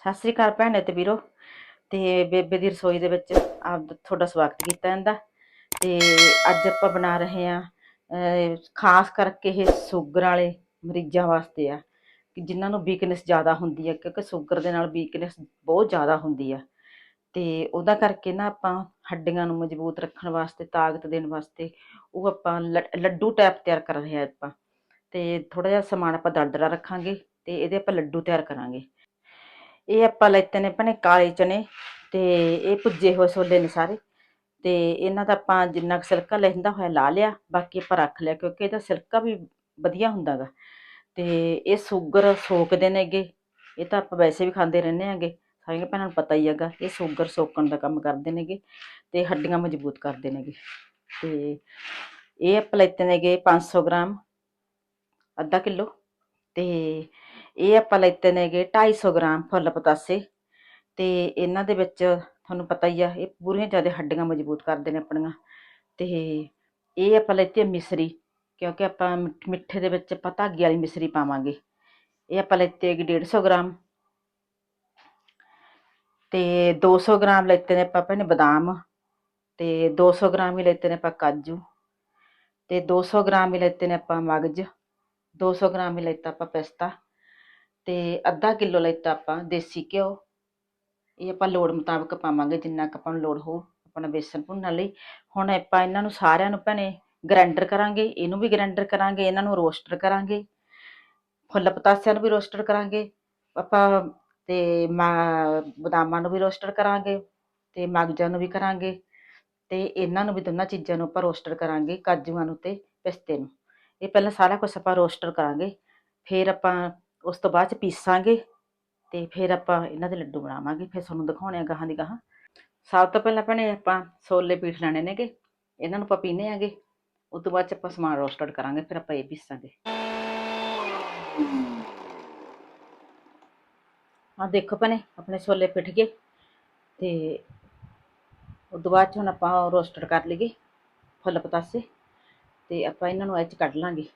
ਸਤਿ ਸ੍ਰੀ ਅਕਾਲ ਭੈਣੇ ਤੇ ਵੀਰੋ ਤੇ ਬੇਬੇ ਦੀ ਰਸੋਈ ਦੇ ਵਿੱਚ ਆਪ ਤੁਹਾਡਾ ਸਵਾਗਤ ਕੀਤਾ ਜਾਂਦਾ ਤੇ ਅੱਜ ਆਪਾਂ ਬਣਾ ਰਹੇ ਆ ਖਾਸ ਕਰਕੇ ਇਹ ਸ਼ੂਗਰ ਵਾਲੇ ਮਰੀਜ਼ਾਂ ਵਾਸਤੇ ਆ, ਕਿ ਜਿਨ੍ਹਾਂ ਨੂੰ ਵੀਕਨੈਸ ਜ਼ਿਆਦਾ ਹੁੰਦੀ ਹੈ ਕਿਉਂਕਿ ਸ਼ੂਗਰ ਦੇ ਨਾਲ ਵੀਕਨੈਸ ਬਹੁਤ ਜ਼ਿਆਦਾ ਹੁੰਦੀ ਆ। ਤੇ ਉਹਦਾ ਕਰਕੇ ਨਾ ਆਪਾਂ ਹੱਡੀਆਂ ਨੂੰ ਮਜ਼ਬੂਤ ਰੱਖਣ ਵਾਸਤੇ, ਤਾਕਤ ਦੇਣ ਵਾਸਤੇ ਉਹ ਆਪਾਂ ਲ- ਲੱਡੂ ਟਾਈਪ ਤਿਆਰ ਕਰ ਰਹੇ ਆ ਆਪਾਂ। ਤੇ ਥੋੜਾ ਜਿਹਾ ਸਮਾਨ ਆਪਾਂ ਦਰਦਰਾ ਰੱਖਾਂਗੇ ਤੇ ਇਹਦੇ ਆਪਾਂ ਲੱਡੂ ਤਿਆਰ ਕਰਾਂਗੇ। ਇਹ ਆਪਾਂ ਲੈਤੇ ਨੇ ਭਣੇ ਕਾਲੇ ਚਨੇ ਤੇ ਇਹ ਭੁੱਜੇ ਹੋਏ ਛੋਲੇ ਨੇ ਸਾਰੇ। ਤੇ ਇਹਨਾਂ ਦਾ ਆਪਾਂ ਜਿੰਨਾ ਕੁ ਸਿਲਕਾ ਲੈਂਦਾ ਹੋਇਆ ਲਾ ਲਿਆ, ਬਾਕੀ ਆਪਾਂ ਰੱਖ ਲਿਆ ਕਿਉਂਕਿ ਇਹਦਾ ਸਿਲਕਾ ਵੀ ਵਧੀਆ ਹੁੰਦਾਗਾ ਤੇ ਇਹ ਸ਼ੂਗਰ ਸੋਕਦੇ ਨੇਗੇ ਇਹ ਤਾਂ ਆਪਾਂ ਵੈਸੇ ਵੀ ਖਾਂਦੇ ਰਹਿੰਦੇ ਆਂਗੇ, ਸਾਰੀਆਂ ਭੈਣਾਂ ਨੂੰ ਪਤਾ ਹੀ ਹੈਗਾ, ਇਹ ਸ਼ੂਗਰ ਸੋਕਣ ਦਾ ਕੰਮ ਕਰਦੇ ਨੇਗੇ ਤੇ ਹੱਡੀਆਂ ਮਜ਼ਬੂਤ ਕਰਦੇ ਨੇਗੇ। ਤੇ ਇਹ ਆਪਾਂ ਲੈਤੇ ਨੇਗੇ 500 ਗ੍ਰਾਮ, ਅੱਧਾ ਕਿਲੋ। ਤੇ ਇਹ ਆਪਾਂ ਲੈਤੇ ਨੇਗੇ 250 ਗ੍ਰਾਮ ਫੁੱਲ ਪਤਾਸੇ। ਤੇ ਇਹਨਾਂ ਦੇ ਵਿੱਚ ਤੁਹਾਨੂੰ ਪਤਾ ਹੀ ਆ, ਇਹ ਪੂਰੀਆਂ ਜ਼ਿਆਦਾ ਹੱਡੀਆਂ ਮਜ਼ਬੂਤ ਕਰਦੇ ਨੇ ਆਪਣੀਆਂ। ਤੇ ਇਹ ਆਪਾਂ ਲੈਤੀ ਆ ਮਿਸਰੀ, ਕਿਉਂਕਿ ਆਪਾਂ ਮਿੱਠ- ਮਿੱਠੇ ਦੇ ਵਿੱਚ ਆਪਾਂ ਧਾਗੇ ਵਾਲੀ ਮਿਸਰੀ ਪਾਵਾਂਗੇ। ਇਹ ਆਪਾਂ ਲੈਤੀ ਹੈਗੀ 150 ਗ੍ਰਾਮ। ਤੇ 200 ਗ੍ਰਾਮ ਲੈਤੇ ਨੇ ਆਪਾਂ ਭੈਣੇ ਬਦਾਮ, ਤੇ 200 ਗ੍ਰਾਮ ਹੀ ਲੈਤੇ ਨੇ ਆਪਾਂ ਕਾਜੂ, ਤੇ 200 ਗ੍ਰਾਮ ਹੀ ਲੈਤੇ ਨੇ ਆਪਾਂ ਮਗਜ 200 ਗ੍ਰਾਮ ਹੀ ਲੈਤਾ ਆਪਾਂ ਪਿਸਤਾ। ਤੇ ਅੱਧਾ ਕਿਲੋ ਲਿੱਤਾ ਆਪਾਂ ਦੇਸੀ ਘਿਓ। ਇਹ ਆਪਾਂ ਲੋੜ ਮੁਤਾਬਕ ਪਾਵਾਂਗੇ, ਜਿੰਨਾ ਕੁ ਆਪਾਂ ਨੂੰ ਲੋੜ ਹੋਊ, ਆਪਣਾ ਬੇਸਨ ਭੁੰਨਣ ਲਈ। ਹੁਣ ਆਪਾਂ ਇਹਨਾਂ ਨੂੰ ਸਾਰਿਆਂ ਨੂੰ ਭੈਣੇ ਗ੍ਰਾਈਂਡਰ ਕਰਾਂਗੇ, ਇਹਨੂੰ ਵੀ ਗ੍ਰਾਈਂਡਰ ਕਰਾਂਗੇ, ਇਹਨਾਂ ਨੂੰ ਰੋਸਟਰ ਕਰਾਂਗੇ। ਫੁੱਲ ਪਤਾਸਿਆਂ ਨੂੰ ਵੀ ਰੋਸਟਰ ਕਰਾਂਗੇ, ਆਪਾਂ ਤੇ ਮਾ- ਬਦਾਮਾਂ ਨੂੰ ਵੀ ਰੋਸਟਰ ਕਰਾਂਗੇ ਤੇ ਮਗਜਾਂ ਨੂੰ ਵੀ ਕਰਾਂਗੇ ਤੇ ਇਹਨਾਂ ਨੂੰ ਵੀ ਦੋਨਾਂ ਚੀਜ਼ਾਂ ਨੂੰ ਆਪਾਂ ਰੋਸਟਰ ਕਰਾਂਗੇ ਕਾਜੂਆਂ ਨੂੰ ਤੇ ਪਿਸਤੇ ਨੂੰ। ਇਹ ਪਹਿਲਾਂ ਸਾਰਾ ਕੁਝ ਆਪਾਂ ਰੋਸਟਰ ਕਰਾਂਗੇ, ਫਿਰ ਆਪਾਂ ਉਸ ਤੋਂ ਬਾਅਦ ਚ ਪੀਸਾਂਗੇ ਤੇ ਫਿਰ ਆਪਾਂ ਇਹਨਾਂ ਦੇ ਲੱਡੂ ਬਣਾਵਾਂਗੇ, ਫਿਰ ਤੁਹਾਨੂੰ ਦਿਖਾਉਣੇ ਆ ਗਾਹਾਂ ਦੀ ਗਾਹਾਂ। ਸਭ ਤੋਂ ਪਹਿਲਾਂ ਭੈਣੇ ਆਪਾਂ ਛੋਲੇ ਪੀਸ ਲੈਣੇ ਨੇਗੇ, ਇਹਨਾਂ ਨੂੰ ਆਪਾਂ ਪੀਨੇ ਆਗੇ। ਉਸ ਤੋਂ ਬਾਅਦ ਚ ਆਪਾਂ ਸਮਾਨ ਰੋਸਟਡ ਕਰਾਂਗੇ, ਫਿਰ ਆਪਾਂ ਇਹ ਪੀਸਾਂਗੇ। ਆ ਦੇਖੋ ਭੈਣੇ, ਆਪਣੇ ਛੋਲੇ ਪਿੱਠ ਗਏ। ਤੇ ਉਸ ਤੋਂ ਬਾਅਦ ਚ ਹੁਣ ਆਪਾਂ ਰੋਸਟਡ ਕਰ ਲਈਏ ਫੁੱਲ ਪਤਾਸੇ। ਤੇ ਆਪਾਂ ਇਹਨਾਂ ਨੂੰ ਇਹ ਚ ਕੱਢ ਲਾਂਗੇ।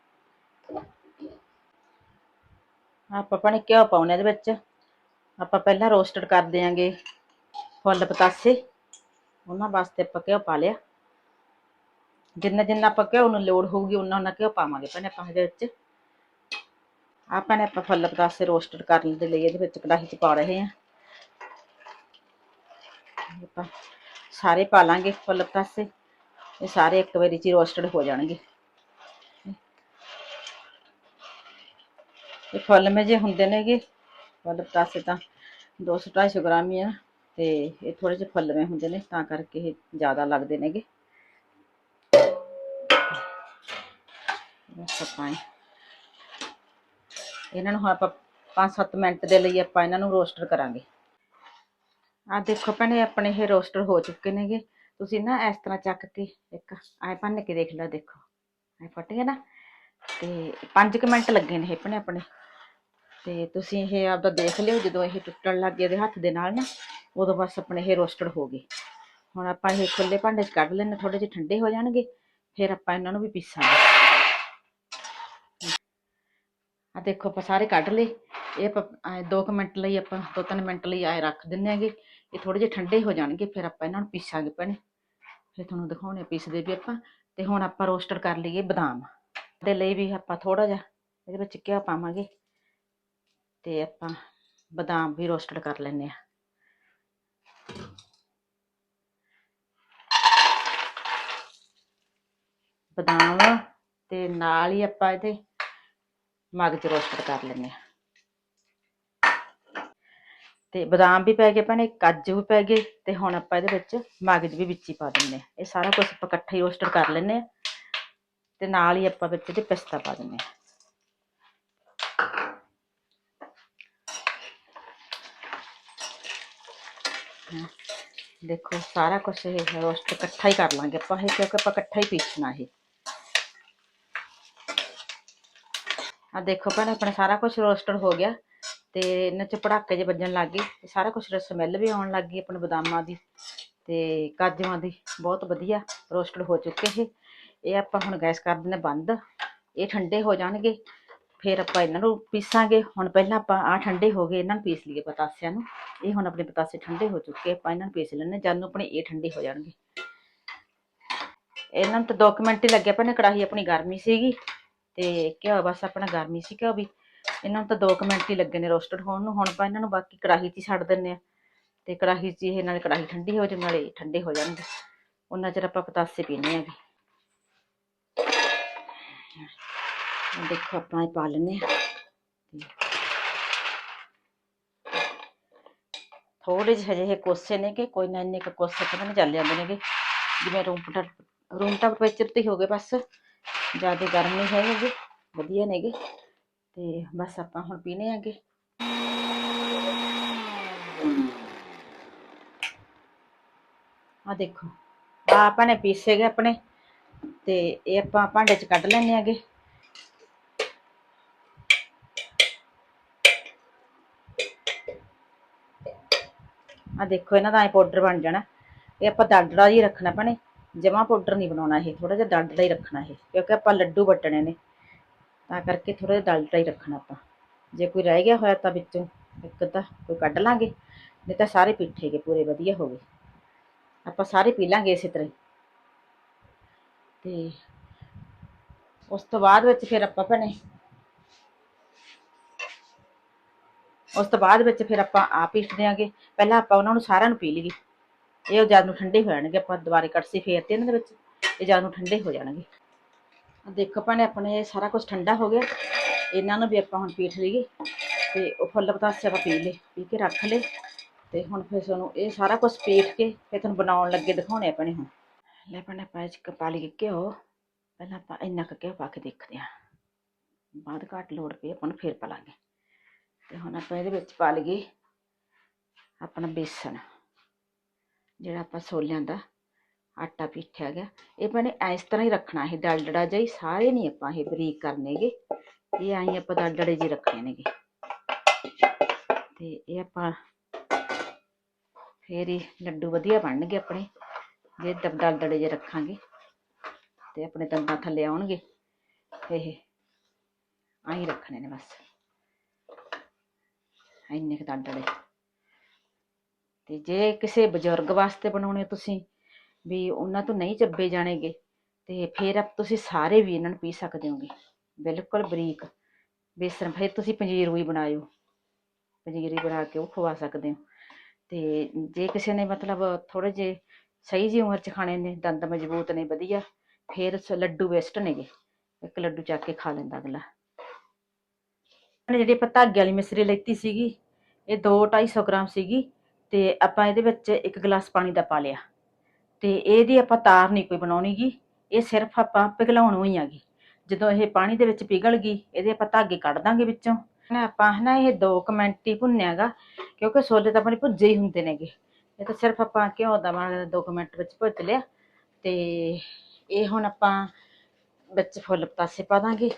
ਆਪਾਂ ਪਾਣੀ ਘਿਓ ਪਾਉਣੇ ਇਹਦੇ ਵਿੱਚ। ਆਪਾਂ ਪਹਿਲਾਂ ਰੋਸਟਡ ਕਰ ਦਿਆਂਗੇ ਫੁੱਲ ਪਤਾਸੇ। ਉਹਨਾਂ ਵਾਸਤੇ ਆਪਾਂ ਘਿਓ ਪਾ ਲਿਆ। ਜਿੰਨਾ ਜਿੰਨਾ ਆਪਾਂ ਘਿਓ ਨੂੰ ਲੋੜ ਹੋਊਗੀ, ਉਹਨਾਂ ਉਹਨਾਂ ਘਿਓ ਪਾਵਾਂਗੇ ਭੈਣੇ ਆਪਾਂ ਇਹਦੇ ਵਿੱਚ। ਆਪਾਂ ਨੇ ਆਪਾਂ ਫੁੱਲ ਪਤਾਸੇ ਰੋਸਟਡ ਕਰਨ ਦੇ ਲਈ ਇਹਦੇ ਵਿੱਚ ਕੜਾਹੀ 'ਚ ਪਾ ਰਹੇ ਹਾਂ। ਆਪਾਂ ਸਾਰੇ ਪਾ ਲਾਂਗੇ ਫੁੱਲ ਪਤਾਸੇ। ਇਹ ਸਾਰੇ ਇੱਕ ਵਾਰੀ 'ਚ ਰੋਸਟਡ ਹੋ ਜਾਣਗੇ। ਇਹ ਫੁੱਲ ਮੇ ਜੇ ਹੁੰਦੇ ਨੇਗੇ, ਫੁੱਲ ਪਤਾਸੇ ਤਾਂ 200 250 ਗ੍ਰਾਮ ਹੀ ਆ ਤੇ ਇਹ ਥੋੜੇ ਜਿਹੇ ਫੁੱਲਵੇਂ ਹੁੰਦੇ ਨੇ, ਤਾਂ ਕਰਕੇ ਇਹ ਜ਼ਿਆਦਾ ਲੱਗਦੇ ਨੇਗੇ। ਬਸ ਇਹਨਾਂ ਨੂੰ ਹੁਣ ਆਪਾਂ 5-7 ਮਿੰਟ ਦੇ ਲਈ ਆਪਾਂ ਇਹਨਾਂ ਨੂੰ ਰੋਸਟਰ ਕਰਾਂਗੇ। ਆ ਦੇਖੋ ਭੈਣੇ, ਆਪਣੇ ਇਹ ਰੋਸਟਰ ਹੋ ਚੁੱਕੇ ਨੇਗੇ। ਤੁਸੀਂ ਨਾ ਇਸ ਤਰ੍ਹਾਂ ਚੱਕ ਕੇ ਇੱਕ ਐ ਭੰਨ ਕੇ ਦੇਖ ਲਓ, ਦੇਖੋ। ਐ ਫਟ ਗਿਆ ਨਾ। ਤੇ 5 ਮਿੰਟ ਲੱਗੇ ਨੇ ਇਹ ਭੈਣੇ ਆਪਣੇ। ਤੇ ਤੁਸੀਂ ਇਹ ਆਪਦਾ ਦੇਖ ਲਿਓ, ਜਦੋਂ ਇਹ ਟੁੱਟਣ ਲੱਗ ਗਏ ਇਹਦੇ ਹੱਥ ਦੇ ਨਾਲ ਨਾ, ਉਦੋਂ ਬਸ ਆਪਣੇ ਇਹ ਰੋਸਟਡ ਹੋ ਗਏ। ਹੁਣ ਆਪਾਂ ਇਹ ਖੁੱਲੇ ਭਾਂਡੇ 'ਚ ਕੱਢ ਲੈਣੇ ਥੋੜੇ ਜਿਹੇ ਠੰਡੇ ਹੋ ਜਾਣਗੇ, ਫਿਰ ਆਪਾਂ ਇਹਨਾਂ ਨੂੰ ਵੀ ਪੀਸਾਂਗੇ। ਆ ਦੇਖੋ, ਆਪਾਂ ਸਾਰੇ ਕੱਢ ਲਏ। ਇਹ ਆਪਾਂ 2 ਮਿੰਟ ਲਈ ਆਪਾਂ 2-3 ਮਿੰਟ ਲਈ ਆਏ ਰੱਖ ਦਿੰਨੇ ਆਗੇ ਇਹ ਥੋੜੇ ਜਿਹੇ ਠੰਡੇ ਹੋ ਜਾਣਗੇ, ਫਿਰ ਆਪਾਂ ਇਹਨਾਂ ਨੂੰ ਪੀਸਾਂਗੇ ਭੈਣੇ। ਫਿਰ ਤੁਹਾਨੂੰ ਦਿਖਾਉਣੇ ਪੀਸਦੇ ਵੀ ਆਪਾਂ। ਤੇ ਹੁਣ ਆਪਾਂ ਰੋਸਟਡ ਕਰ ਲਈਏ ਬਦਾਮ। ਦੇ ਲਈ ਵੀ ਆਪਾਂ ਥੋੜਾ ਜਿਹਾ, ਇਹਦੇ ਵਿੱਚ ਘਿਓ ਪਾਵਾਂਗੇ। ਤੇ ਆਪਾਂ ਬਦਾਮ ਵੀ ਰੋਸਟਡ ਕਰ ਲੈਣੇ ਆ ਬਦਾਮ ਤੇ ਨਾਲ ਹੀ ਆਪਾਂ ਇਹਦੇ ਮਗਜ ਰੋਸਟਡ ਕਰ ਲੈਣੇ ਆ ਤੇ ਬਦਾਮ ਵੀ ਪੈ ਗਏ ਭੈਣੇ, ਕਾਜੂ ਵੀ ਪੈ ਗਏ ਤੇ ਹੁਣ ਆਪਾਂ ਇਹਦੇ ਵਿੱਚ ਮਗਜ ਵੀ ਵਿੱਚ ਹੀ ਪਾ ਦਿੰਨੇ ਆ ਇਹ ਸਾਰਾ ਕੁਝ ਆਪਾਂ ਇਕੱਠਾ ਹੀ ਰੋਸਟਡ ਕਰ ਲੈਣੇ ਆ ਤੇ ਨਾਲ ਹੀ ਆਪਾਂ ਵਿੱਚ ਇਹਦੇ ਪਿਸਤਾ ਪਾ ਦਿੰਨੇ ਆ ਹਾਂ, ਦੇਖੋ ਸਾਰਾ ਕੁਝ ਇਹ ਰੋਸਟ ਇਕੱਠਾ ਹੀ ਕਰ ਲਾਂਗੇ ਆਪਾਂ ਇਹ ਕਿਉਂਕਿ ਆਪਾਂ ਇਕੱਠਾ ਹੀ ਪੀਸਣਾ ਇਹ। ਆ ਦੇਖੋ ਭੈਣੇ ਆਪਣਾ ਸਾਰਾ ਕੁਝ ਰੋਸਟਡ ਹੋ ਗਿਆ ਤੇ ਇਹਨਾਂ ਚ ਪੜਾਕੇ ਜੇ ਵੱਜਣ ਲੱਗ ਗਏ। ਤੇ ਸਾਰਾ ਕੁਝ ਸਮੈਲ ਵੀ ਆਉਣ ਲੱਗ ਗਈ ਆਪਣੇ ਬਦਾਮਾਂ ਦੀ ਤੇ ਕਾਜੂਆਂ ਦੀ। ਬਹੁਤ ਵਧੀਆ ਰੋਸਟਡ ਹੋ ਚੁੱਕੇ ਇਹ। ਇਹ ਆਪਾਂ ਹੁਣ ਗੈਸ ਕਰ ਦਿੰਦੇ ਬੰਦ। ਇਹ ਠੰਡੇ ਹੋ ਜਾਣਗੇ। ਫਿਰ ਆਪਾਂ ਇਹਨਾਂ ਨੂੰ ਪੀਸਾਂਗੇ। ਹੁਣ ਪਹਿਲਾਂ ਆਪਾਂ ਆ ਠੰਡੇ ਹੋ ਗਏ, ਇਹਨਾਂ ਨੂੰ ਪੀਸ ਲਈਏ ਪਤਾਸਿਆਂ ਨੂੰ। ਇਹ ਹੁਣ ਆਪਣੇ ਪਤਾਸੇ ਠੰਡੇ ਹੋ ਚੁੱਕੇ, ਆਪਾਂ ਇਹਨਾਂ ਨੂੰ ਪੀਸ ਲੈਣੇ ਜਦ ਨੂੰ ਆਪਣੇ ਇਹ ਠੰਡੇ ਹੋ ਜਾਣਗੇ। ਇਹਨਾਂ ਨੂੰ ਤਾਂ 2 ਮਿੰਟ ਹੀ ਲੱਗਿਆ ਪਹਿਲਾਂ ਕੜਾਹੀ ਆਪਣੀ ਗਰਮੀ ਸੀਗੀ। ਤੇ ਘਿਓ ਬਸ ਆਪਣਾ ਗਰਮੀ ਸੀ ਘਿਓ ਵੀ। ਇਹਨਾਂ ਨੂੰ ਤਾਂ 2 ਮਿੰਟ ਹੀ ਲੱਗੇ ਨੇ ਰੋਸਟਡ ਹੋਣ ਨੂੰ। ਹੁਣ ਆਪਾਂ ਇਹਨਾਂ ਨੂੰ ਬਾਕੀ ਕੜਾਹੀ 'ਚ ਹੀ ਛੱਡ ਦਿੰਨੇ ਆ ਤੇ ਕੜਾਹੀ 'ਚ ਇਹ ਨਾਲੇ ਕੜਾਹੀ ਠੰਡੀ ਹੋ ਜਾਊ ਨਾਲੇ ਠੰਡੇ ਹੋ ਜਾਣਗੇ। ਉਹਨਾਂ ਚਿਰ ਆਪਾਂ ਪਤਾਸੇ ਪੀਣੇ ਹੈਗੇ ਹੁਣ ਦੇਖੋ ਆਪਾਂ ਇਹ ਪਾ ਲੈਨੇ ਆ ਥੋੜੇ ਜਿਹੇ ਹਜੇ ਇਹ ਕੋਸੇ ਨੇ ਕਿ ਕੋਈ ਨਾ ਇੰਨੇ ਕੁ ਕੋਸੇ ਤਾਂ ਨਹੀਂ ਚੱਲ ਜਾਂਦੇ ਨੇਗੇ ਜਿਵੇਂ ਰੂਮ ਟਰ ਰੂਮ ਟੈਂਪਰੇਚਰ ਤੇ ਹੀ ਹੋ ਗਏ ਬਸ ਜ਼ਿਆਦਾ ਗਰਮ ਨਹੀਂ ਹੈਗੇ ਵਧੀਆ ਨੇਗੇ ਤੇ ਬਸ ਆਪਾਂ ਹੁਣ ਪੀਣੇ ਆਗੇ ਆ ਦੇਖੋ ਆ ਆਪਾਂ ਨੇ ਪੀਸੇ ਗਏ ਆਪਣੇ ਤੇ ਇਹ ਆਪਾਂ ਭਾਂਡੇ 'ਚ ਕੱਢ ਲੈਣੇ ਆਗੇ ਆ ਦੇਖੋ, ਇਹਨਾਂ ਦਾ ਐ ਪਾਊਡਰ ਬਣ ਜਾਣਾ। ਇਹ ਆਪਾਂ ਦਰਦੜਾ ਹੀ ਰੱਖਣਾ ਭੈਣੇ। ਜਮਾ ਪਾਊਡਰ ਨਹੀਂ ਬਣਾਉਣਾ ਇਹ ਥੋੜਾ ਜਿਹਾ ਦਰਦੜਾ ਹੀ ਰੱਖਣਾ ਇਹ, ਕਿਉਂਕਿ ਆਪਾਂ ਲੱਡੂ ਵੱਟਣੇ ਨੇ। ਤਾਂ ਕਰਕੇ ਥੋੜਾ ਜਿਹਾ ਦਰਦੜਾ ਹੀ ਰੱਖਣਾ ਆਪਾਂ। ਜੇ ਕੋਈ ਰਹਿ ਗਿਆ ਹੋਇਆ ਤਾਂ ਵਿੱਚੋਂ ਇੱਕ ਅੱਧਾ ਕੋਈ ਕੱਢ ਲਾਂਗੇ। ਨਹੀਂ ਤਾਂ ਸਾਰੇ ਪੀਠੇਗੇ ਪੂਰੇ ਵਧੀਆ ਹੋ ਗਏ। ਆਪਾਂ ਸਾਰੇ ਪੀ ਲਾਂਗੇ ਇਸੇ ਤਰ੍ਹਾਂ ਹੀ। ਤੇ ਉਸ ਤੋਂ ਬਾਅਦ ਵਿੱਚ ਫਿਰ ਆਪਾਂ ਭੈਣੇ ਉਸ ਤੋਂ ਬਾਅਦ ਵਿੱਚ ਫਿਰ ਆਪਾਂ ਆ ਪੀਸ ਦਿਆਂਗੇ। ਪਹਿਲਾਂ ਆਪਾਂ ਉਹਨਾਂ ਨੂੰ ਸਾਰਿਆਂ ਨੂੰ ਪੀ ਲਈਏ। ਇਹ ਜਦ ਨੂੰ ਠੰਡੇ ਹੋ ਜਾਣਗੇ, ਆਪਾਂ ਦੁਬਾਰੇ ਕੜਸੀ ਫੇਰ ਤੇ ਇਹਨਾਂ ਦੇ ਵਿੱਚ, ਇਹ ਜਦ ਨੂੰ ਠੰਡੇ ਹੋ ਜਾਣਗੇ। ਦੇਖੋ ਭੈਣੇ, ਆਪਣੇ ਇਹ ਸਾਰਾ ਕੁਝ ਠੰਡਾ ਹੋ ਗਿਆ। ਇਹਨਾਂ ਨੂੰ ਵੀ ਆਪਾਂ ਹੁਣ ਪੀਠ ਲਈਏ ਤੇ ਉਹ ਫੁੱਲ ਪਤਾਸੇ ਆਪਾਂ ਪੀ ਲਏ, ਪੀ ਕੇ ਰੱਖ ਲਏ ਤੇ ਹੁਣ ਫਿਰ ਤੁਹਾਨੂੰ ਇਹ ਸਾਰਾ ਕੁਝ ਪੀਠ ਕੇ ਫਿਰ ਤੁਹਾਨੂੰ ਬਣਾਉਣ ਲੱਗੇ ਦਿਖਾਉਣੇ ਆਪਣੇ ਹੁਣ। ਲੈ ਭੈਣੇ, ਆਪਾਂ ਇਹ 'ਚ ਪਾ ਲਈਏ ਘਿਓ। ਪਹਿਲਾਂ ਆਪਾਂ ਇੰਨਾ ਕੁ ਘਿਓ ਪਾ ਕੇ ਦੇਖਦੇ ਹਾਂ। ਬਾਅਦ ਘੱਟ ਲੋੜ ਪਈ, ਆਪਾਂ ਨੂੰ ਫੇਰ ਪਾ ਲਾਂਗੇ। ਤੇ ਹੁਣ ਆਪਾਂ ਇਹਦੇ ਵਿੱਚ ਪਾ ਲਈਏ ਆਪਣਾ ਬੇਸਣ ਜਿਹੜਾ ਆਪਾਂ ਸੋਲਿਆਂ ਦਾ ਆਟਾ ਪੀਠਿਆ ਗਿਆ। ਇਹ ਭੈਣੇ ਇਸ ਤਰ੍ਹਾਂ ਹੀ ਰੱਖਣਾ, ਇਹ ਦਲਦੜਾ ਜਿਹਾ ਹੀ, ਸਾਰੇ ਨਹੀਂ ਆਪਾਂ ਇਹ ਬਰੀਕ ਕਰਨੇਗੇ ਇਹ ਆਈ ਆਪਾਂ ਦਲਦੜੇ ਜਿਹੇ ਰੱਖਣੇ ਨੇਗੇ। ਤੇ ਇਹ ਆਪਾਂ ਫੇਰ ਹੀ ਲੱਡੂ ਵਧੀਆ ਬਣਨਗੇ ਆਪਣੇ। ਜੇ ਦਬ, ਦਲਦੜੇ ਜਿਹੇ ਰੱਖਾਂਗੇ, ਤੇ ਆਪਣੇ ਦੰਦਾਂ ਥੱਲੇ ਆਉਣਗੇ ਇਹ ਆਈ ਰੱਖਣੇ ਨੇ ਬਸ। ਇੰਨੇ ਕੁ ਦਲਦੜੇ ਤੇ ਜੇ ਕਿਸੇ ਬਜ਼ੁਰਗ ਵਾਸਤੇ ਬਣਾਉਣੇ ਤੁਸੀਂ, ਵੀ ਉਹਨਾਂ ਤੋਂ ਨਹੀਂ ਚੱਬੇ ਜਾਣੇਗੇ, ਤੇ ਫਿਰ ਆਪ ਤੁਸੀਂ ਸਾਰੇ ਵੀ ਇਹਨਾਂ ਨੂੰ ਪੀ ਸਕਦੇ ਹੋਗੇ। ਬਿਲਕੁਲ ਬਰੀਕ। ਬੇਸਣ ਫਿਰ ਤੁਸੀਂ ਪੰਜੀਰ ਵੀ ਬਣਾਇਓ। ਪੰਜੀਰੀ ਬਣਾ ਕੇ ਉਹ ਖਵਾ ਸਕਦੇ ਹੋ। ਤੇ ਜੇ ਕਿਸੇ ਨੇ ਮਤਲਬ ਥੋੜੇ ਜੇ ਸਹੀ ਜੀ ਉਮਰ ਚ ਖਾਣੇ ਨੇ, ਦੰਦ ਮਜ਼ਬੂਤ ਨੇ, ਵਧੀਆ, ਫਿਰ ਸ- ਲੱਡੂ ਵੇਸਟ ਨੇਗੇ। ਇੱਕ ਲੱਡੂ ਚੱਕ ਕੇ ਖਾ ਲੈਂਦਾ ਅਗਲਾ। ਜਿਹੜੀ ਆਪਾਂ ਧਾਗੇ ਵਾਲੀ ਮਿਸਰੀ ਲੈਤੀ ਸੀਗੀ, ਇਹ 2 250 ਗ੍ਰਾਮ ਸੀਗੀ ਤੇ ਆਪਾਂ ਇਹਦੇ ਵਿੱਚ ਇੱਕ ਗਲਾਸ ਪਾਣੀ ਦਾ ਪਾ ਲਿਆ। ਤੇ ਇਹਦੀ ਆਪਾਂ ਤਾਰ ਨਹੀਂ ਕੋਈ ਬਣਾਉਣੀ ਗੀ, ਇਹ ਸਿਰਫ ਆਪਾਂ ਪਿਘਲਾਉਣੋਂ ਹੀ ਆਗੀ ਜਦੋਂ ਇਹ ਪਾਣੀ ਦੇ ਵਿੱਚ ਪਿਘਲ ਗਈ, ਇਹਦੇ ਆਪਾਂ ਧਾਗੇ ਕੱਢ ਦਾਂਗੇ ਵਿੱਚੋਂ। ਨਾ ਆਪਾਂ ਹਨਾ ਇਹ 2 ਮਿੰਟ ਹੀ ਭੁੰਨਿਆਗਾ ਕਿਉਂਕਿ ਛੋਲੇ ਤਾਂ ਆਪਣੇ ਭੁੱਜੇ ਹੀ ਹੁੰਦੇ ਨੇਗੇ। ਇਹ ਤਾਂ ਸਿਰਫ ਆਪਾਂ ਘਿਓ ਦਾ ਮਾੜਾ 2 ਮਿੰਟ ਵਿੱਚ ਭੁੱਜ ਲਿਆ ਤੇ ਇਹ ਹੁਣ ਆਪਾਂ ਵਿੱਚ ਫੁੱਲ ਪਤਾਸੇ ਪਾ ਦਾਂਗੇ।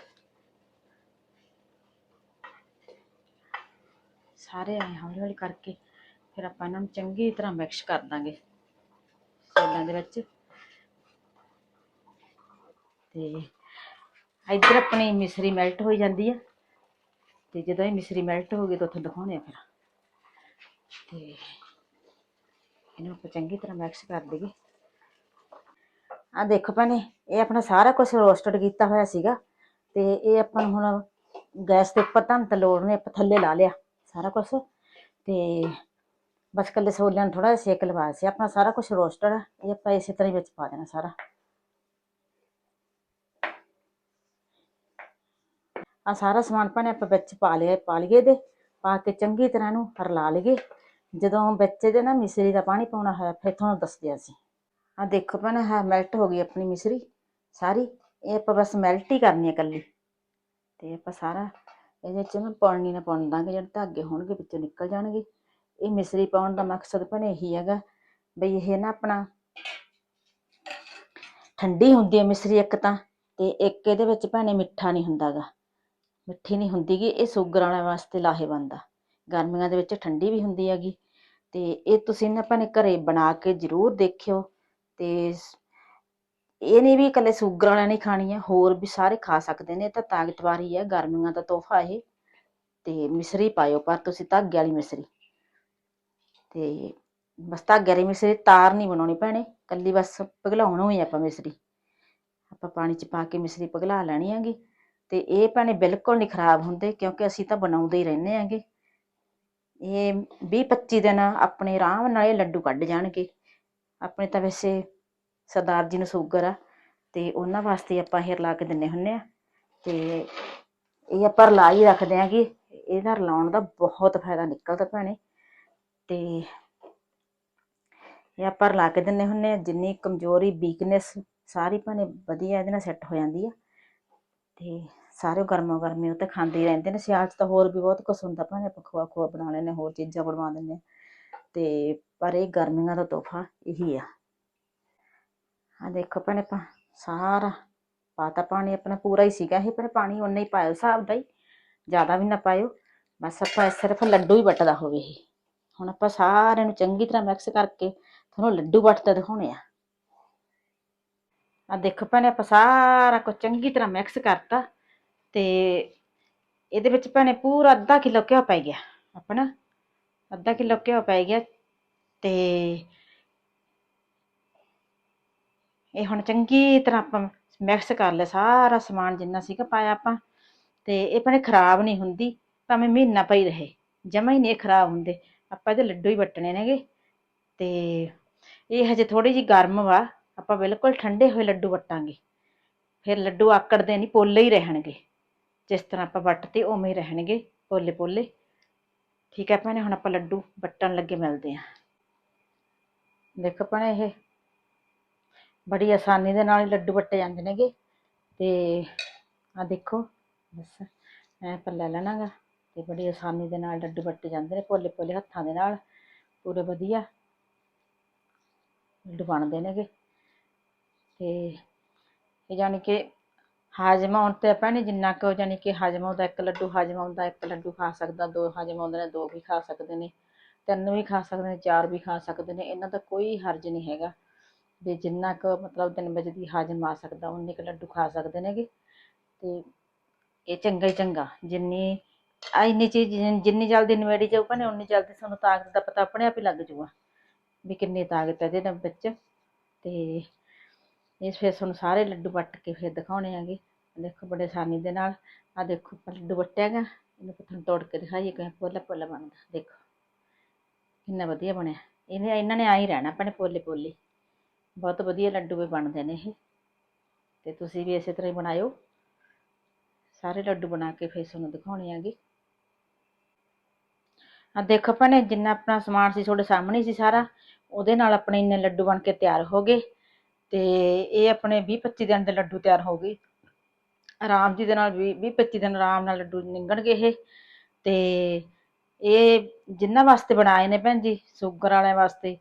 ਸਾਰੇ ਐ ਹੌਲੀ ਹੌਲੀ ਕਰਕੇ, ਫਿਰ ਆਪਾਂ ਇਹਨਾਂ ਨੂੰ ਚੰਗੀ ਤਰ੍ਹਾਂ ਮਿਕਸ ਕਰ ਦਾਂਗੇ ਸੋਲਾਂ ਦੇ ਵਿੱਚ। ਤੇ ਇੱਧਰ ਆਪਣੀ ਮਿਸਰੀ ਮੈਲਟ ਹੋਈ ਜਾਂਦੀ ਆ। ਤੇ ਜਦੋਂ ਇਹ ਮਿਸਰੀ ਮੈਲਟ ਹੋ ਗਈ ਤਾਂ ਉੱਥੇ ਦਿਖਾਉਣੇ ਆ ਫਿਰ। ਤੇ ਇਹਨੂੰ ਆਪਾਂ ਚੰਗੀ ਤਰ੍ਹਾਂ ਮਿਕਸ ਕਰ ਦਈਏ। ਆ ਦੇਖੋ ਭੈਣੇ, ਇਹ ਆਪਣਾ ਸਾਰਾ ਕੁਝ ਰੋਸਟਡ ਕੀਤਾ ਹੋਇਆ ਸੀਗਾ। ਤੇ ਇਹ ਆਪਾਂ ਨੂੰ ਹੁਣ ਗੈਸ ਦੇ ਉੱਪਰ ਤਾਂ ਲੋੜ ਨੇ, ਆਪਾਂ ਥੱਲੇ ਲਾ ਲਿਆ। ਸਾਰਾ ਕੁਝ ਤੇ ਬਸ ਕੱਲੇ ਛੋਲਿਆਂ ਨੂੰ ਥੋੜਾ ਜਿਹਾ ਸੇਕ ਲਵਾਇਆ ਸੀ। ਆਪਣਾ ਸਾਰਾ ਕੁਝ ਰੋਸਟਡ ਆ। ਇਹ ਆਪਾਂ ਇਸੇ ਤਰ੍ਹਾਂ ਹੀ ਵਿੱਚ ਪਾ ਦੇਣਾ ਸਾਰਾ। ਆ ਸਾਰਾ ਸਮਾਨ ਭਾਣੇ ਆਪਾਂ ਵਿੱਚ ਪਾ ਲਿਆ, ਪਾ ਲਈਏ ਦੇ ਪਾ ਕੇ ਚੰਗੀ ਤਰ੍ਹਾਂ ਇਹਨੂੰ ਰਲਾ ਲਈਏ। ਜਦੋਂ ਵਿੱਚ ਦੇ ਨਾ ਮਿਸਰੀ ਦਾ ਪਾਣੀ ਪਾਉਣਾ ਹੈ ਫਿਰ ਤੁਹਾਨੂੰ ਦੱਸਦੇ ਅਸੀਂ। ਆ ਦੇਖੋ ਭੈਣੇ ਹੈ ਮੈਲਟ ਹੋ ਗਈ ਆਪਣੀ ਮਿਸਰੀ। ਸਾਰੀ। ਇਹ ਆਪਾਂ ਬਸ ਮੈਲਟ ਹੀ ਕਰਨੀ ਹੈ ਕੱਲੀ ਤੇ ਆਪਾਂ ਸਾਰਾ ਇਹਦੇ ਵਿੱਚ ਨਾ ਪਾਣੀ ਨਾ ਪਾਉਣ ਦਾਂਗੇ ਜਿਹੜੇ ਧਾਗੇ ਹੋਣਗੇ, ਵਿੱਚੋਂ ਨਿਕਲ ਜਾਣਗੇ। ਇਹ ਮਿਸਰੀ ਪਾਉਣ ਦਾ ਮਕਸਦ ਭੈਣੇ ਇਹੀ ਹੈਗਾ ਬਈ ਇਹ ਨਾ ਆਪਣਾ ਠੰਡੀ ਹੁੰਦੀ ਹੈ ਮਿਸਰੀ ਇੱਕ ਤਾਂ, ਤੇ ਇੱਕ ਇਹਦੇ ਵਿੱਚ ਭੈਣੇ ਮਿੱਠਾ ਨਹੀਂ ਹੁੰਦਾਗਾ। ਮਿੱਠੀ ਨਹੀਂ ਹੁੰਦੀ ਗੀ ਇਹ ਸ਼ੂਗਰ ਵਾਲਿਆਂ ਵਾਸਤੇ ਲਾਹੇਵੰਦ ਆ। ਗਰਮੀਆਂ ਦੇ ਵਿੱਚ ਠੰਡੀ ਵੀ ਹੁੰਦੀ ਹੈਗੀ, ਤੇ ਇਹ ਤੁਸੀਂ ਨਾ ਭੈਣੇ ਘਰੇ ਬਣਾ ਕੇ ਜ਼ਰੂਰ ਦੇਖਿਓ, ਤੇ ਇਹ ਨਹੀਂ ਵੀ ਇਕੱਲੇ ਸ਼ੂਗਰ ਵਾਲਿਆਂ ਨੇ ਖਾਣੀ ਹੈ ਹੋਰ ਵੀ ਸਾਰੇ ਖਾ ਸਕਦੇ ਨੇ ਤਾਂ ਤਾਂ ਤਾਕਤਵਾਰੀ ਹੈ ਗਰਮੀਆਂ ਦਾ ਤੋਹਫਾ ਇਹ। ਤੇ ਮਿਸਰੀ ਪਾਇਓ, ਪਰ ਤੁਸੀਂ ਧਾਗੇ ਵਾਲੀ ਮਿਸਰੀ। ਤੇ ਬਸ ਧਾਗੇ ਵਾਲੀ ਮਿਸਰੀ ਤਾਰ ਨਹੀਂ ਬਣਾਉਣੀ ਭੈਣੇ ਕੱਲੀ ਬਸ ਪਿਘਲਾਉਣਾ ਹੋਈ ਆਪਾਂ ਮਿਸਰੀ। ਆਪਾਂ ਪਾਣੀ ਚ ਪਾ ਕੇ ਮਿਸਰੀ ਪਿਘਲਾ ਲੈਣੀ ਹੈਗੀ, ਤੇ ਇਹ ਭੈਣੇ ਬਿਲਕੁਲ ਨਹੀਂ ਖਰਾਬ ਹੁੰਦੇ, ਕਿਉਂਕਿ ਅਸੀਂ ਤਾਂ ਬਣਾਉਂਦੇ ਹੀ ਰਹਿੰਦੇ ਆਂਗੇ ਇਹ 20 25 ਦਿਨ ਆਪਣੇ ਆਰਾਮ ਨਾਲ ਇਹ ਲੱਡੂ ਕੱਢ ਜਾਣਗੇ। ਆਪਣੇ ਤਾਂ ਵੈਸੇ ਸਰਦਾਰ ਜੀ ਨੂੰ ਸ਼ੂਗਰ ਆ ਤੇ ਉਹਨਾਂ ਵਾਸਤੇ ਆਪਾਂ ਇਹ ਰਲਾ ਕੇ ਦਿੰਨੇ ਹੁੰਨੇ ਆ। ਤੇ ਇਹ ਆਪਾਂ ਰਲਾ ਹੀ ਰੱਖਦੇ ਆਂਗੇ ਇਹਦਾ ਰਲਾਉਣ ਦਾ ਬਹੁਤ ਫਾਇਦਾ ਨਿਕਲਦਾ ਭੈਣੇ। ਤੇ ਇਹ ਆਪਾਂ ਰਲਾ ਕੇ ਦਿੰਨੇ ਹੁੰਨੇ ਆ ਜਿੰਨੀ ਕਮਜ਼ੋਰੀ ਵੀਕਨੈਸ ਸਾਰੀ ਭੈਣੇ ਵਧੀਆ ਇਹਦੇ ਨਾਲ ਸੈੱਟ ਹੋ ਜਾਂਦੀ ਆ। ਤੇ ਸਾਰੇ ਗਰਮੋ ਗਰਮੀ ਉਹ ਤਾਂ ਖਾਂਦੇ ਹੀ ਰਹਿੰਦੇ ਨੇ ਸਿਆਲ 'ਚ ਤਾਂ ਹੋਰ ਵੀ ਬਹੁਤ ਕੁਛ ਹੁੰਦਾ ਭਾਵੇਂ ਆਪਾਂ ਖੋਆ ਖੋਆ ਬਣਾ ਲੈਂਦੇ ਹਾਂ, ਹੋਰ ਚੀਜ਼ਾਂ ਬਣਵਾ ਦਿੰਦੇ ਹਾਂ। ਤੇ ਪਰ ਇਹ ਗਰਮੀਆਂ ਦਾ ਤੋਹਫਾ ਇਹੀ ਆ। ਆ ਦੇਖੋ ਭੈਣੇ ਆਪਾਂ ਸਾਰਾ ਪਾਤਾ ਪਾਣੀ ਆਪਣਾ ਪੂਰਾ ਹੀ ਸੀਗਾ ਇਹ ਪਰ ਪਾਣੀ ਉਨਾ ਹੀ ਪਾਇਓ ਹਿਸਾਬ ਦਾ ਹੀ, ਜ਼ਿਆਦਾ ਵੀ ਨਾ ਪਾਇਓ। ਬਸ ਆਪਾਂ ਸਿਰਫ ਲੱਡੂ ਹੀ ਵੱਟਦਾ ਹੋਵੇ ਇਹ। ਹੁਣ ਆਪਾਂ ਸਾਰਿਆਂ ਨੂੰ ਚੰਗੀ ਤਰ੍ਹਾਂ ਮਿਕਸ ਕਰਕੇ ਤੁਹਾਨੂੰ ਲੱਡੂ ਵੱਟਦਾ ਦਿਖਾਉਣੇ ਆ। ਆ ਦੇਖੋ ਭੈਣੇ, ਆਪਾਂ ਸਾਰਾ ਕੁਝ ਚੰਗੀ ਤਰ੍ਹਾਂ ਮਿਕਸ ਕਰਤਾ ਤੇ ਇਹਦੇ ਵਿੱਚ ਭੈਣੇ ਪੂਰਾ ਅੱਧਾ ਕਿਲੋ ਘਿਓ ਪੈ ਗਿਆ, ਆਪਣਾ ਅੱਧਾ ਕਿਲੋ ਘਿਓ ਪੈ ਗਿਆ ਤੇ ਇਹ ਹੁਣ ਚੰਗੀ ਤਰ੍ਹਾਂ ਆਪਾਂ ਮਿਕਸ ਕਰ ਲਿਆ, ਸਾਰਾ ਸਮਾਨ ਜਿੰਨਾ ਸੀਗਾ ਪਾਇਆ ਆਪਾਂ। ਤੇ ਇਹ ਭੈਣੇ ਖਰਾਬ ਨਹੀਂ ਹੁੰਦੀ, ਭਾਵੇਂ ਮਹੀਨਾ ਪਈ ਰਹੇ, ਜਮਾ ਹੀ ਨਹੀਂ ਇਹ ਖਰਾਬ ਹੁੰਦੇ। ਆਪਾਂ ਇਹਦੇ ਲੱਡੂ ਹੀ ਵੱਟਣੇ ਨੇਗੇ। ਤੇ ਇਹ ਹਜੇ ਥੋੜੀ ਜੀ ਗਰਮ ਵਾ, ਆਪਾਂ ਬਿਲਕੁਲ ਠੰਡੇ ਹੋਏ ਲੱਡੂ ਵੱਟਾਂਗੇ। ਫਿਰ ਲੱਡੂ ਆਕੜਦੇ ਨਹੀਂ, ਪੋਲੇ ਹੀ ਰਹਿਣਗੇ। ਜਿਸ ਤਰ੍ਹਾਂ ਆਪਾਂ ਵੱਟਤੇ, ਉਵੇਂ ਹੀ ਰਹਿਣਗੇ ਪੋਲੇ ਪੋਲੇ ਠੀਕ ਹੈ ਭੈਣੇ, ਹੁਣ ਆਪਾਂ ਲੱਡੂ ਵੱਟਣ ਲੱਗੇ ਮਿਲਦੇ ਆਂ ਦੇਖੋ ਭੈਣੇ ਇਹ ਬੜੀ ਆਸਾਨੀ ਦੇ ਨਾਲ ਹੀ ਲੱਡੂ ਵੱਟੇ ਜਾਂਦੇ ਨੇਗੇ। ਤੇ ਆ ਦੇਖੋ, ਬਸ ਮੈਂ ਪਰ ਲੈ ਲੈਣਾਗਾ। ਤੇ ਬੜੀ ਆਸਾਨੀ ਦੇ ਨਾਲ ਲੱਡੂ ਵੱਟੇ ਜਾਂਦੇ ਨੇ ਪੋਲੇ ਪੋਲੇ ਹੱਥਾਂ ਦੇ ਨਾਲ। ਪੂਰੇ ਵਧੀਆ ਲੱਡੂ ਬਣਦੇ ਨੇਗੇ। ਤੇ ਇਹ ਜਾਣੀ ਕਿ ਹਾਜ਼ਮਾ ਹੋਣ ਤੇ ਆਪਾਂ ਨੇ ਜਿੰਨਾ ਕੁ ਜਾਣੀ ਕਿ ਹਾਜ਼ਮਾ ਹੁੰਦਾ ਇੱਕ ਲੱਡੂ, ਹਾਜ਼ਮਾ ਹੁੰਦਾ ਇੱਕ ਲੱਡੂ ਖਾ ਸਕਦਾ, ਦੋ ਹਾਜ਼ਮਾ ਹੁੰਦੇ ਨੇ, ਦੋ ਵੀ ਖਾ ਸਕਦੇ ਨੇ, ਤਿੰਨ ਵੀ ਖਾ ਸਕਦੇ ਨੇ, ਚਾਰ ਵੀ ਖਾ ਸਕਦੇ ਨੇ, ਇਹਨਾਂ ਦਾ ਕੋਈ ਹਰਜ ਨਹੀਂ ਹੈਗਾ। ਵੀ ਜਿੰਨਾ ਕੁ ਮਤਲਬ ਦਿਨ ਵਿੱਚ ਦੀ ਹਾਜ਼ਮ ਆ ਸਕਦਾ ਉਨੇ ਕੁ ਲੱਡੂ ਖਾ ਸਕਦੇ ਨੇਗੇ। ਤੇ ਇਹ ਚੰਗਾ ਹੀ ਚੰਗਾ, ਜਿੰਨੀ ਆ ਇੰਨੀ ਚੀਜ਼, ਜਿੰਨ- ਜਿੰਨੀ ਜਲਦੀ ਨਵੇੜੀ ਜਾਊ ਭਾਵੇਂ ਉਨੀ ਜਲਦੀ ਤੁਹਾਨੂੰ ਤਾਕਤ ਦਾ ਪਤਾ ਆਪਣੇ ਆਪ ਹੀ ਲੱਗ ਜਾਊਗਾ ਵੀ ਕਿੰਨੀ ਤਾਕਤ ਹੈ ਇਹਦੇ ਨਾਲ ਵਿੱਚ। ਤੇ ਇਹ ਫਿਰ ਤੁਹਾਨੂੰ ਸਾਰੇ ਲੱਡੂ ਵੱਟ ਕੇ ਫਿਰ ਦਿਖਾਉਣੇ ਆਗੇ ਦੇਖੋ ਬੜੇ ਆਸਾਨੀ ਦੇ ਨਾਲ। ਆ ਦੇਖੋ, ਆਪਾਂ ਲੱਡੂ ਵੱਟਿਆ ਗਾ ਇਹਨੂੰ ਪੱਥਰ ਤੋੜ ਕੇ ਦਿਖਾਈਏ ਕਿਵੇਂ ਪੋਲਾ ਪੋਲਾ ਬਣਦਾ। ਦੇਖੋ, ਕਿੰਨਾ ਵਧੀਆ ਬਣਿਆ। ਇਹਨੇ, ਇਹਨਾਂ ਨੇ ਆ ਹੀ ਰਹਿਣਾ ਆਪਣੇ ਪੋਲੇ ਪੋਲੇ। ਬਹੁਤ ਵਧੀਆ ਲੱਡੂ ਵੀ ਬਣਦੇ ਨੇ ਇਹ। ਤੇ ਤੁਸੀਂ ਵੀ ਇਸੇ ਤਰ੍ਹਾਂ ਹੀ ਬਣਾਇਓ। ਸਾਰੇ ਲੱਡੂ ਬਣਾ ਕੇ ਫਿਰ ਤੁਹਾਨੂੰ ਦਿਖਾਉਣੇ ਆਗੇ। ਆ ਦੇਖੋ ਭੈਣੇ, ਜਿੰਨਾ ਆਪਣਾ ਸਮਾਨ ਸੀ ਤੁਹਾਡੇ ਸਾਹਮਣੇ ਸੀ ਸਾਰਾ, ਉਹਦੇ ਨਾਲ ਆਪਣੇ ਇੰਨੇ ਲੱਡੂ ਬਣ ਕੇ ਤਿਆਰ ਹੋ ਗਏ। ਤੇ ਇਹ ਆਪਣੇ 20 25 ਦਿਨ ਦੇ ਲੱਡੂ ਤਿਆਰ ਹੋ ਗਏ। ਆਰਾਮ ਜੀ ਦੇ ਨਾਲ 20 25 ਦਿਨ ਆਰਾਮ ਨਾਲ ਲੱਡੂ ਨਿੰਗਣਗੇ ਇਹ। ਤੇ ਇਹ ਜਿਨ੍ਹਾਂ ਵਾਸਤੇ ਬਣਾਏ ਨੇ ਭੈਣ ਜੀ, ਸ਼ੂਗਰ ਵਾਲਿਆਂ ਵਾਸਤੇ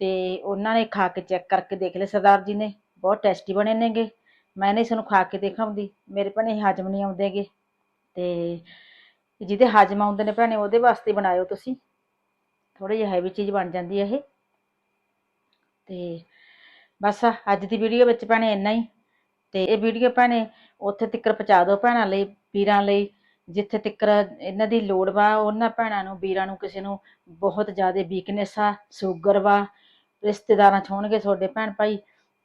ਤੇ ਉਹਨਾਂ ਨੇ ਖਾ ਕੇ ਚੈੱਕ ਕਰਕੇ ਦੇਖ ਲਏ। ਸਰਦਾਰ ਜੀ ਨੇ ਬਹੁਤ ਟੇਸਟੀ ਬਣੇ ਨੇਗੇ। ਮੈਂ ਨਹੀਂ ਸਾਨੂੰ ਖਾ ਕੇ ਦਿਖਾਉਂਦੀ ਮੇਰੇ ਭੈਣੇ ਹਜਮ ਨਹੀਂ ਆਉਂਦੇਗੇ। ਤੇ ਜਿਹਦੇ ਹਜਮ ਆਉਂਦੇ ਨੇ ਭੈਣੇ, ਉਹਦੇ ਵਾਸਤੇ ਬਣਾਇਓ ਤੁਸੀਂ। ਥੋੜੀ ਜਿਹੀ ਹੈਵੀ ਚੀਜ਼ ਬਣ ਜਾਂਦੀ ਹੈ ਇਹ। ਤੇ ਬਸ ਅੱਜ ਦੀ ਵੀਡੀਓ ਵਿੱਚ ਭੈਣੇ ਇੰਨਾ ਹੀ। ਤੇ ਇਹ ਵੀਡੀਓ ਭੈਣੇ ਉੱਥੇ ਤੱਕ ਪਹੁੰਚਾ ਦਿਓ ਭੈਣਾਂ ਲਈ ਵੀਰਾਂ ਲਈ। ਜਿੱਥੇ ਤੱਕ ਇਹਨਾਂ ਦੀ ਲੋੜ ਵਾ, ਉਹਨਾਂ ਭੈਣਾਂ ਨੂੰ, ਵੀਰਾਂ ਨੂੰ ਕਿਸੇ ਨੂੰ ਬਹੁਤ ਜ਼ਿਆਦਾ ਵੀਕਨੈਸ ਆ ਸ਼ੂਗਰ ਵਾ। ਰਿਸ਼ਤੇਦਾਰਾਂ 'ਚ ਹੋਣਗੇ ਤੁਹਾਡੇ ਭੈਣ ਭਾਈ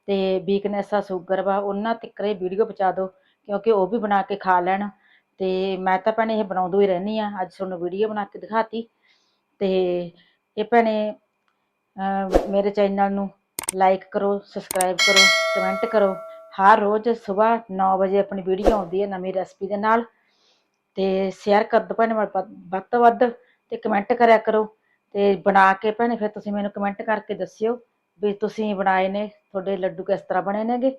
ਤੇ ਵੀਕਨੈਸ ਆ ਸ਼ੂਗਰ ਵਾ, ਉਹਨਾਂ ਤੱਕ ਇਹ ਵੀਡੀਓ ਪਹੁੰਚਾ ਦਿਓ, ਕਿਉਂਕਿ ਉਹ ਵੀ ਬਣਾ ਕੇ ਖਾ ਲੈਣ। ਤੇ ਮੈਂ ਤਾਂ ਭੈਣੇ ਇਹ ਬਣਾਉਂਦੀ ਹੀ ਰਹਿੰਦੀ ਆ, ਅੱਜ ਤੁਹਾਨੂੰ ਵੀਡੀਓ ਬਣਾ ਕੇ ਦਿਖਾਤੀ। ਤੇ ਇਹ ਭੈਣੇ ਮੇਰੇ ਚੈਨਲ ਨੂੰ ਲਾਈਕ ਕਰੋ ਸਬਸਕ੍ਰਾਈਬ ਕਰੋ ਕਮੈਂਟ ਕਰੋ। ਹਰ ਰੋਜ਼ ਸਵੇਰ 9 ਵਜੇ ਆਪਣੀ ਵੀਡੀਓ ਆਉਂਦੀ ਹੈ ਨਵੀਂ ਰੈਸਪੀ ਦੇ ਨਾਲ। ਤੇ ਸ਼ੇਅਰ ਕਰ ਦਿਓ ਭੈਣੇ ਵੱਧ ਵੱਧ ਤੋਂ ਵੱਧ, ਤੇ ਕਮੈਂਟ ਕਰਿਆ ਕਰੋ। ਤੇ ਬਣਾ ਕੇ ਭੈਣੇ, ਫਿਰ ਤੁਸੀਂ ਮੈਨੂੰ ਕਮੈਂਟ ਕਰਕੇ ਦੱਸਿਓ ਵੀ ਤੁਸੀਂ ਬਣਾਏ ਨੇ, ਤੁਹਾਡੇ ਲੱਡੂ ਕਿਸ ਤਰ੍ਹਾਂ ਬਣੇ ਨੇਗੇ।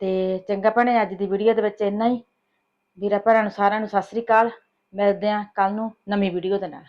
ਤੇ ਚੰਗਾ ਭੈਣੇ, ਅੱਜ ਦੀ ਵੀਡੀਓ ਦੇ ਵਿੱਚ ਇੰਨਾ ਹੀ। ਵੀਰਾ ਭੈਣਾਂ ਨੂੰ ਸਾਰਿਆਂ ਨੂੰ ਸਤਿ ਸ੍ਰੀ ਅਕਾਲ। ਮਿਲਦੇ ਹਾਂ ਕੱਲ ਨੂੰ ਨਵੀਂ ਵੀਡੀਓ ਦੇ ਨਾਲ।